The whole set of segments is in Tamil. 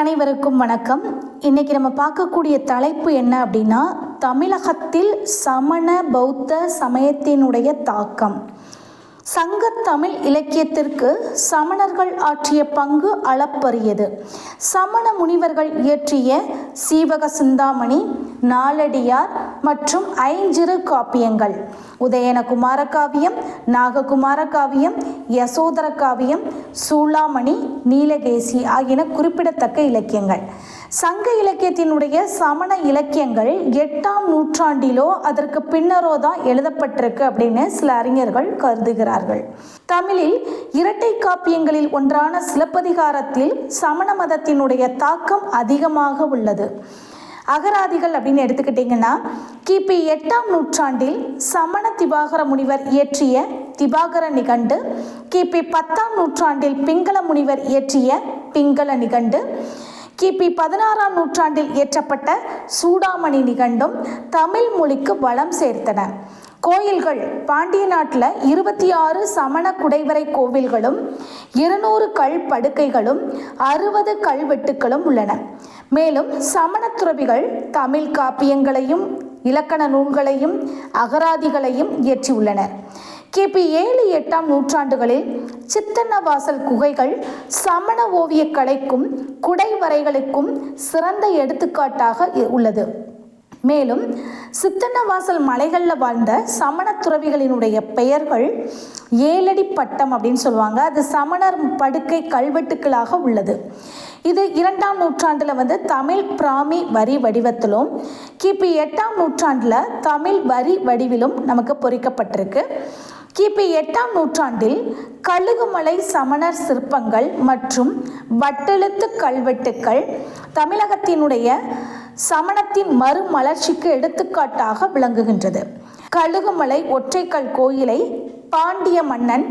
அனைவருக்கும் வணக்கம். இன்னைக்கு நம்ம பார்க்கக்கூடிய தலைப்பு என்ன அப்படின்னா தமிழகத்தில் சமண பௌத்த சமயத்தினுடைய தாக்கம். சங்கத்தமிழ் இலக்கியத்திற்கு சமணர்கள் ஆற்றிய பங்கு அளப்பரியது. சமண முனிவர்கள் இயற்றிய சீவக சிந்தாமணி நாலடியார் மற்றும் ஐஞ்சிறு காப்பியங்கள். உதயன குமார காவியம் நாககுமார காவியம் யசோதர காவியம் சூளாமணி நீலகேசி ஆகியன குறிப்பிடத்தக்க இலக்கியங்கள். சங்க இலக்கியத்தினுடைய சமண இலக்கியங்கள் எட்டாம் நூற்றாண்டிலோ அதற்கு பின்னரோ தான் எழுதப்பட்டிருக்கு அப்படின்னு சில அறிஞர்கள் கருதுகிறார்கள். தமிழில் இரட்டை காப்பியங்களில் ஒன்றான சிலப்பதிகாரத்தில் சமண மதத்தினுடைய தாக்கம் அதிகமாக உள்ளது. அகராதிகள் அப்படின்னு எடுத்துக்கிட்டிங்கன்னா கிபி எட்டாம் நூற்றாண்டில் சமண திவாகர முனிவர் இயற்றிய திவாகர நிகண்டு கிபி பத்தாம் நூற்றாண்டில் பிங்கள முனிவர் இயற்றிய பிங்கள நிகண்டு கிபி பதினாறாம் நூற்றாண்டில் இயற்றப்பட்ட சூடாமணி நிகண்டும் தமிழ் மொழிக்கு வளம் சேர்த்தன. கோயில்கள் பாண்டிய நாட்டில் இருபத்தி ஆறு சமண குடைவரை கோவில்களும் இருநூறு கல் படுக்கைகளும் அறுபது கல்வெட்டுக்களும் உள்ளன. மேலும் சமணத்துறவிகள் தமிழ் காப்பியங்களையும் இலக்கண நூல்களையும் அகராதிகளையும் இயற்றியுள்ளனர். கிபி ஏழு எட்டாம் நூற்றாண்டுகளில் சித்தன்னவாசல் குகைகள் சமண ஓவியக் கலைக்கும் குடைவரைகளுக்கும் சிறந்த எடுத்துக்காட்டாக உள்ளது. மேலும் சித்தன்னவாசல் மலைகளில் வாழ்ந்த சமண துறவிகளினுடைய பெயர்கள் ஏழடி பட்டம் அப்படின்னு சொல்லுவாங்க. அது சமணர் படுக்கை கல்வெட்டுக்களாக உள்ளது. இது இரண்டாம் நூற்றாண்டில் வந்து தமிழ் பிராமி வரி வடிவத்திலும் கிபி எட்டாம் நூற்றாண்டில் தமிழ் வரி வடிவிலும் நமக்கு பொறிக்கப்பட்டிருக்கு. கிபி எட்டாம் நூற்றாண்டில் கழுகுமலை சமணர் சிற்பங்கள் மற்றும் வட்டெழுத்து கல்வெட்டுக்கள் தமிழகத்தினுடைய சமணத்தின் மறுமலர்ச்சிக்கு எடுத்துக்காட்டாக விளங்குகின்றது. கழுகுமலை ஒற்றைக்கல் கோயிலை பாண்டிய மன்னன்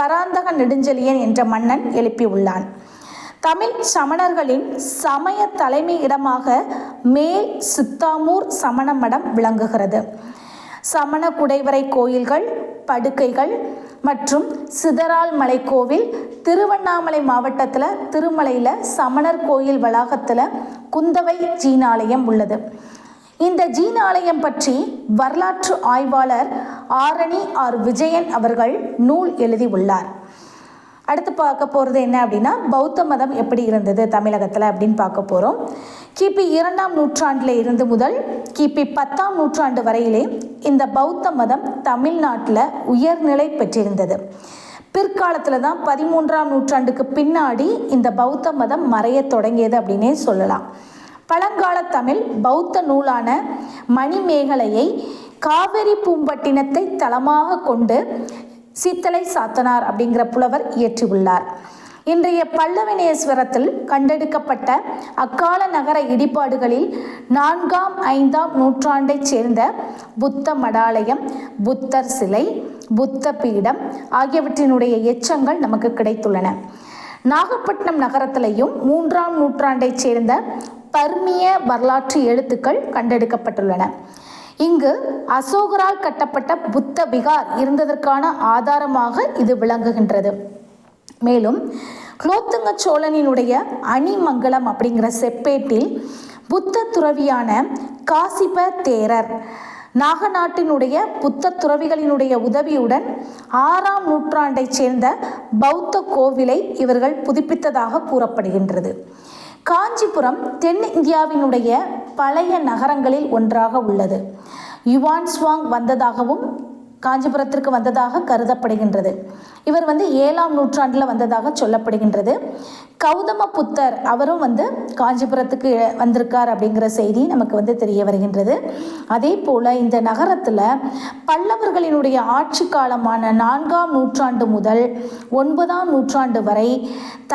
பராந்தக நெடுஞ்செழியன் என்ற மன்னன் எழுப்பியுள்ளான். தமிழ் சமணர்களின் சமய தலைமை இடமாக மேல் சித்தாமூர் சமண மடம் விளங்குகிறது. சமண குடைவரை கோயில்கள் படுக்கைகள் மற்றும் சிதறால் மலை கோவில் திருவண்ணாமலை மாவட்டத்தில் திருமலையில் சமணர் கோயில் வளாகத்தில் குந்தவை ஜீனாலயம் உள்ளது. இந்த ஜீனாலயம் பற்றி வரலாற்று ஆய்வாளர் ஆரணி ஆர். விஜயன் அவர்கள் நூல் எழுதியுள்ளார். அடுத்து பார்க்க போகிறது என்ன அப்படின்னா பௌத்த மதம் எப்படி இருந்தது தமிழகத்தில் அப்படின்னு பார்க்க போகிறோம் கிபி இரண்டாம் நூற்றாண்டில் இருந்து முதல் கிபி பத்தாம் நூற்றாண்டு வரையிலே இந்த பௌத்த மதம் தமிழ்நாட்டில் உயர்நிலை பெற்றிருந்தது. பிற்காலத்தில் தான் பதிமூன்றாம் நூற்றாண்டுக்கு பின்னாடி இந்த பௌத்த மதம் மறைய தொடங்கியது அப்படின்னே சொல்லலாம். பழங்கால தமிழ் பௌத்த நூலான மணிமேகலையை காவிரி பூம்பட்டினத்தை தளமாக கொண்டு சீத்தலை சாத்தனார் அப்படிங்கிற புலவர் இயற்றியுள்ளார். இன்றைய பல்லவனேஸ்வரத்தில் கண்டெடுக்கப்பட்ட அக்கால நகர இடிபாடுகளில் நான்காம் ஐந்தாம் நூற்றாண்டைச் சேர்ந்த புத்த மடாலயம் புத்தர் சிலை புத்த பீடம் ஆகியவற்றினுடைய எச்சங்கள் நமக்கு கிடைத்துள்ளன. நாகப்பட்டினம் நகரத்திலையும் மூன்றாம் நூற்றாண்டைச் சேர்ந்த பர்மிய வரலாற்று எழுத்துக்கள் கண்டெடுக்கப்பட்டுள்ளன. இங்கு அசோகரால் கட்டப்பட்ட புத்த விகார் இருந்ததற்கான ஆதாரமாக இது விளங்குகின்றது. மேலும் குலோத்துங்க சோழனினுடைய அணிமங்கலம் அப்படிங்கிற செப்பேட்டில் புத்த துறவியான காசிப தேரர் நாகநாட்டினுடைய புத்த துறவிகளினுடைய உதவியுடன் ஆறாம் நூற்றாண்டைச் சேர்ந்த பௌத்த கோவிலை இவர்கள் புதுப்பித்ததாக கூறப்படுகின்றது. காஞ்சிபுரம் தென்னிந்தியாவினுடைய பழைய நகரங்களில் ஒன்றாக உள்ளது. யுவான் ஸ்வாங் வந்ததாகவும் காஞ்சிபுரத்திற்கு வந்ததாக கருதப்படுகின்றது. இவர் வந்து ஏழாம் நூற்றாண்டில் வந்ததாக சொல்லப்படுகின்றது. கௌதம புத்தர் அவரும் வந்து காஞ்சிபுரத்துக்கு வந்திருக்கார் அப்படிங்கிற செய்தி நமக்கு வந்து தெரிய வருகின்றது. அதே போல் இந்த நகரத்தில் பல்லவர்களினுடைய ஆட்சி காலமான நான்காம் நூற்றாண்டு முதல் ஒன்பதாம் நூற்றாண்டு வரை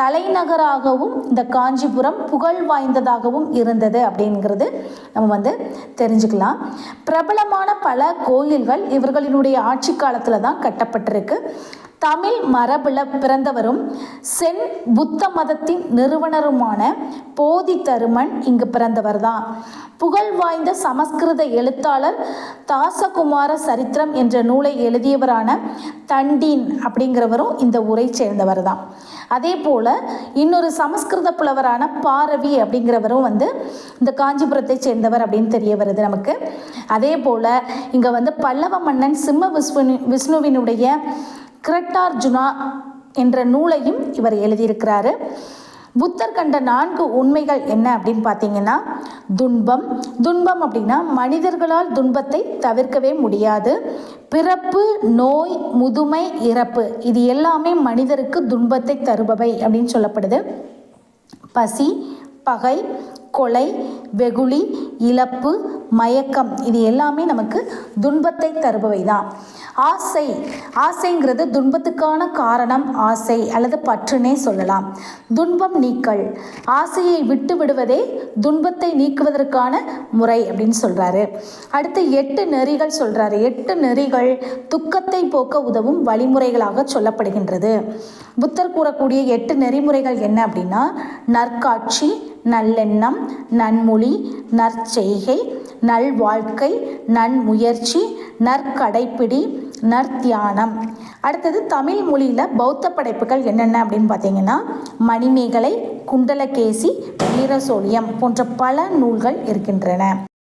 தலைநகராகவும் இந்த காஞ்சிபுரம் புகழ் வாய்ந்ததாகவும் இருந்தது அப்படிங்கிறது நம்ம வந்து தெரிஞ்சுக்கலாம். பிரபலமான பல கோயில்கள் இவர்களினுடைய ஆட்சி காலத்தில் தான் கட்டப்பட்டிருக்கு. தமிழ் மரபில் பிறந்தவரும் சென் புத்த மதத்தின் நிறுவனருமான போதி தருமன் இங்கு பிறந்தவர் தான் புகழ் வாய்ந்த சமஸ்கிருத எழுத்தாளர் தாசகுமார சரித்திரம் என்ற நூலை எழுதியவரான தண்டீன் அப்படிங்கிறவரும் இந்த ஊரை சேர்ந்தவர் தான் அதே போல் இன்னொரு சமஸ்கிருத புலவரான பாரவி அப்படிங்கிறவரும் வந்து இந்த காஞ்சிபுரத்தை சேர்ந்தவர் அப்படின்னு தெரிய வருது நமக்கு. அதே போல் இங்கே வந்து பல்லவ மன்னன் சிம்ம விஸ்வனு விஷ்ணுவினுடைய கிரட்டார்ஜுனா என்ற நூலையும் இவர் எழுதியிருக்கிறாரு. புத்தர் கண்ட நான்கு உண்மைகள் என்ன அப்படின்னு பார்த்தீங்கன்னா துன்பம். துன்பம் அப்படின்னா மனிதர்களால் துன்பத்தை தவிர்க்கவே முடியாது. பிறப்பு நோய் முதுமை இறப்பு இது எல்லாமே மனிதருக்கு துன்பத்தை தருபவை அப்படின்னு சொல்லப்படுது. பசி பகை கொலை வெகுளி இழப்பு மயக்கம் இது எல்லாமே நமக்கு துன்பத்தை தருபவை தான் ஆசை ஆசைங்கிறது துன்பத்துக்கான காரணம் ஆசை அல்லது பற்றுனே சொல்லலாம். துன்பம் நீக்கல் ஆசையை விட்டு விடுவதே துன்பத்தை நீக்குவதற்கான முறை அப்படின்னு சொல்கிறாரு அடுத்து எட்டு நெறிகள் சொல்கிறாரு எட்டு நெறிகள் துக்கத்தை போக்க உதவும் வழிமுறைகளாக சொல்லப்படுகின்றது. புத்தர் கூறக்கூடிய எட்டு நெறிமுறைகள் என்ன அப்படின்னா நற்காட்சி நல்லெண்ணம் நன்மொழி நற்செய்கை நல்வாழ்க்கை நன்முயற்சி நற்கடைப்பிடி நற்தியானம். அடுத்தது தமிழ் மொழியில் பௌத்த படைப்புகள் என்னென்ன அப்படின்னு பார்த்தீங்கன்னா மணிமேகலை குண்டலகேசி வீரசோழியம் போன்ற பல நூல்கள் இருக்கின்றன.